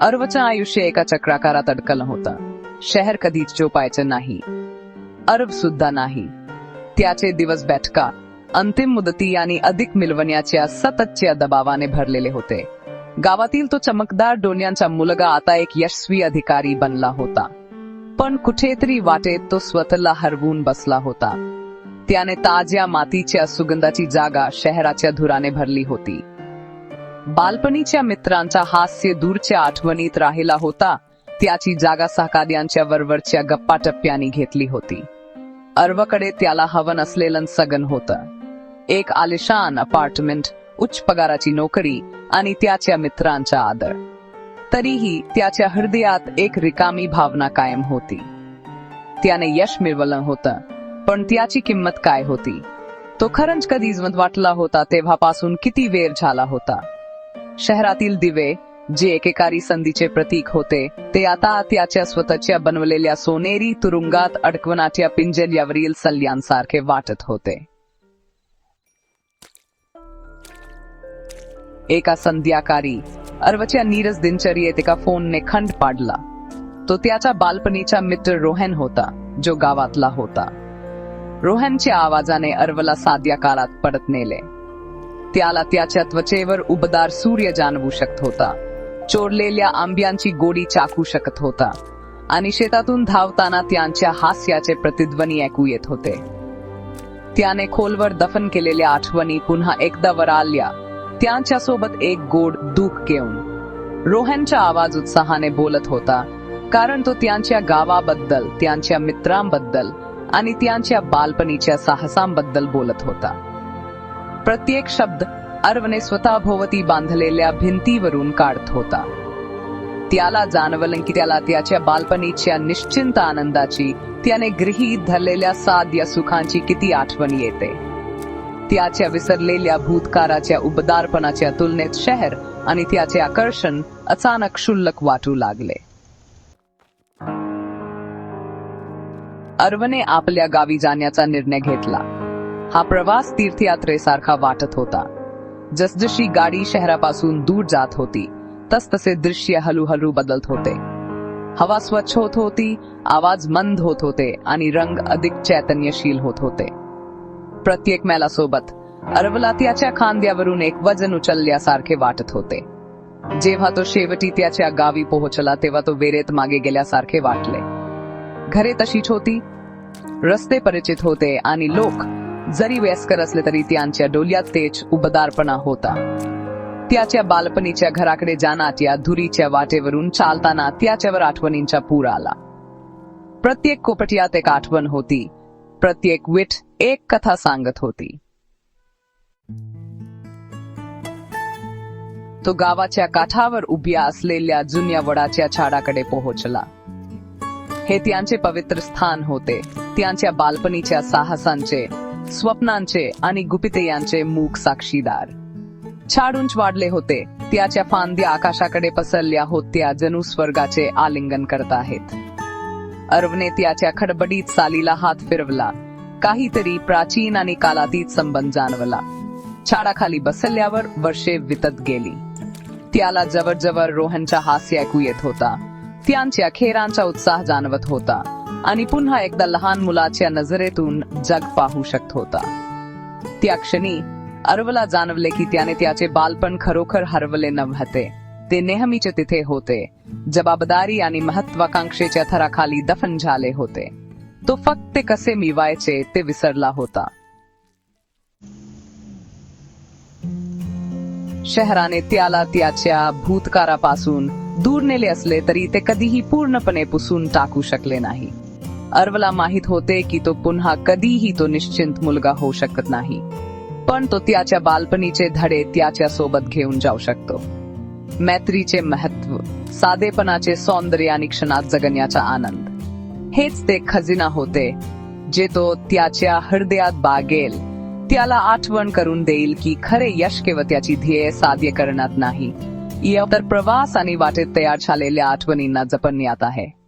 अर्वचं आयुष्य एका चक्राकारात अडकलं होतं. शहर कधीच झोपायचं नाही. अर्व सुद्धा नाही. त्याचे दिवस बैठका अंतिम मुदती आणि अधिक मिळवण्याच्या सततच्या दबावाने भरलेले होते. गावातील तो चमकदार डोन्यांचा मुलगा आता एक यशस्वी अधिकारी बनला होता. पण कुठेतरी वाटेत तो स्वतःला हरवून बसला होता. त्याने ताज्या मातीच्या सुगंधाची जागा शहराच्या धुराने भरली होती. बालपणीच्या मित्रांचा हास्य दूरच्या आठवणीत राहिला होता. त्याची जागा सहकार्यांच्या वरवरच्या गप्पा टप्प्यानी घेतली होती. अर्वकडे त्याला हवन असलेलं सगन होतं. एक आलिशान अपार्टमेंट उच्च पगाराची नोकरी आणि त्याच्या मित्रांचा आदर. तरीही त्याच्या हृदयात एक रिकामी भावना कायम होती. त्याने यश मिळवलं होतं पण त्याची किंमत काय होती? तो खरंच कधीच वाटला होता तेव्हापासून किती वेळ झाला होता? शहरातील दिवे जे एकेकारी संधीचे प्रतीक होते ते आता त्याच्या स्वतःच्या बनवलेल्या सोनेरी तुरुंगात अडकवण्याच्या पिंजल्यावरील सल्ल्यांसारखे वाटत होते. एका संध्याकाळी अर्वच्या नीरज दिनचर्येत एका फोनने खंड पाडला. तो त्याचा बालपणीचा मित्र रोहन होता जो गावातला होता. रोहनच्या आवाजाने अर्वला साध्या काळात परत नेले. त्याला त्याच्या त्वचेवर उबदार सूर्य जाणवू शकत होता. चोरलेल्या आंब्यांची गोडी चाकू शकत होता. आणि शेतातून धावताना त्यांच्या हास्याचे प्रतिध्वनी ऐकू येत होते. त्याने खोलवर दफन केलेल्या आठवणी पुन्हा एकदा वर आल्या. त्यांच्यासोबत एक गोड दुःख घेऊन. रोहनचा आवाज उत्साहाने बोलत होता. कारण तो त्यांच्या गावाबद्दल त्यांच्या मित्रांबद्दल आणि त्यांच्या बालपणीच्या साहसांबद्दल बोलत होता. प्रत्येक शब्द अर्वने स्वतःभोवती बांधलेल्या भिंतीवरून काढत होता. त्याला जाणवलं की त्याला त्याच्या बालपणीच्या निश्चिंत आनंदाची त्याने गृहीत धरलेल्या साध्य सुखांची किती आठवण येते. त्याच्या विसरलेल्या भूतकाळाच्या उबदारपणाच्या तुलनेत शहर आणि त्याचे आकर्षण अचानक क्षुल्लक वाटू लागले. अर्वने आपल्या गावी जाण्याचा निर्णय घेतला. हा प्रवास तीर्थयात्रेसारखा वाटत होता. जसजशी गाडी शहरापासून दूर जात होती तसतसे दृश्य हळूहळू बदलत होते. हवा स्वच्छ होत होती आवाज मंद होत होते आणि रंग अधिक चैतन्यशील होत होते. प्रत्येक मैलासोबत अरवलात्याच्या खांद्यावरून एक वजन उचलल्यासारखे वाटत होते. जेव्हा तो शेवटी त्याच्या गावी पोहोचला तेव्हा तो वेरेत मागे गेल्यासारखे वाटले. घरे तशीच होती रस्ते परिचित होते आणि लोक जरी वयस्कर असले तरी त्यांच्या डोल्यात तेच उबदारपणा होता. त्याच्या बालपणीच्या घराकडे जाण्यात या धुरीच्या वाटेवरून चालताना त्याच्यावर आठवणींचा पूर आला. प्रत्येक कोपटियात एक आठवण होती. प्रत्येक विठ एक कथा सांगत होती. तो गावाच्या काठावर उभ्या असलेल्या जुन्या वडाच्या झाडाकडे पोहोचला. हे त्यांचे पवित्र स्थान होते. त्यांच्या बालपणीच्या साहसांचे स्वप्नांचे आणि गुपिते मूक साक्षीदार. झाड उंच वाढले होते त्याच्या फांद्या आकाशाकडे पसरल्या होत्या जणू स्वर्गाचे आलिंगन करत आहेत. अर्वने त्याच्या खडबडीत सालीला हात फिरवला काहीतरी प्राचीन आणि कालातीत संबंध जाणवला. छाडाखाली बसल्यावर वर्षे वितत गेली. त्याला जवळजवळ रोहनचा हास्य ऐकू येत होता. त्यांच्या खेरांचा उत्साह जाणवत होता. आणि पुन्हा एकदा लहान मुलाच्या नजरेतून जग पाहू शकत होता. त्या क्षणी अरवला जाणवले की त्याने त्याचे बालपण खरोखर हरवले नव्हते. ते नेहमीचे तिथे होते. जबाबदारी आणि महत्वाकांक्षेच्या थराखाली दफन झाले होते. तो फक्त ते कसे मिवायचे ते विसरला होता. शहराने त्याला त्याच्या भूतकारापासून दूर नेले असले तरी ते कधीही पूर्णपणे पुसून टाकू शकले नाही. अर्वला माहीत होते की तो पुन्हा कधीही तो निश्चिंत मुलगा होऊ शकत नाही. पण तो त्याच्या बालपणीचे धडे त्याच्या सोबत घेऊन जाऊ शकतो. मैत्रीचे महत्त्व साधेपणाचे सौंदर्य आणि क्षणात जगण्याचा आनंद. हेच ते खजिना होते जे तो त्याच्या हृदयात बागेल. त्याला आठवण करून देईल की खरे यश केवळ त्याची ध्येय साध्य करण्यात नाही. तर प्रवास आणि वाटेत तयार झालेल्या आठवणींना जपण्यात आहे.